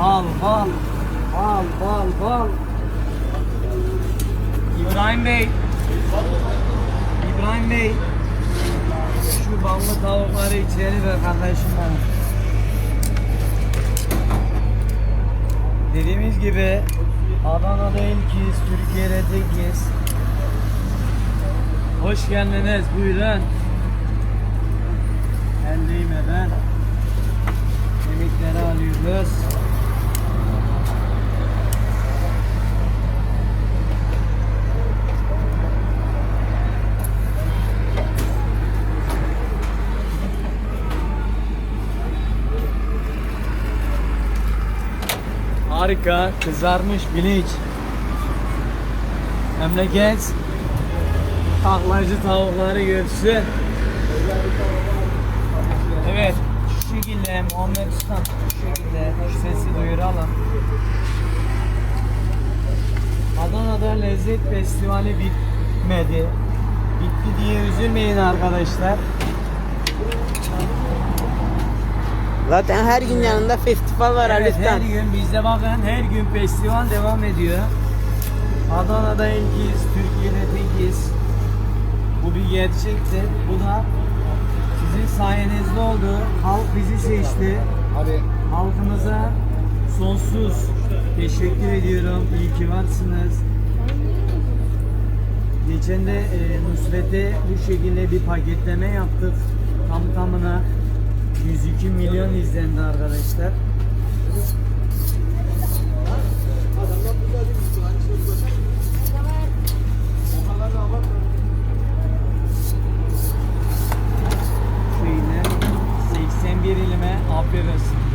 bal bal. İbrahim Bey. İbrahim Bey. Şu ballı tavukları içeri ver kardeşim benim. Dediğimiz gibi Adana'da ilkiz, Türkiye'de tekiz. Hoş geldiniz, buyurun. El değmeden Harika, kızarmış bilinç. Memleket taklacı tavukları görsün. Evet, şu şekilde Muhammed Usta şu şekilde sesi duyuralım. Adana'da Lezzet Festivali bitmedi. Bitti diye üzülmeyin arkadaşlar. Zaten her gün yanında festival var Evet, her Alif'ten. gün bizde bakın her gün festival devam ediyor. Adana'da ilkiz, Türkiye'de tekiz. Bu bir gerçektir. Bu da sizin sayenizde oldu. Halk bizi seçti. Hadi. Halkımıza sonsuz teşekkür ediyorum. İyi ki varsınız. Geçen de e, Nusret'e bu şekilde bir paketleme yaptık. Tam tamına 102 milyon izlendi arkadaşlar. Şöyle 81 ilime aferin.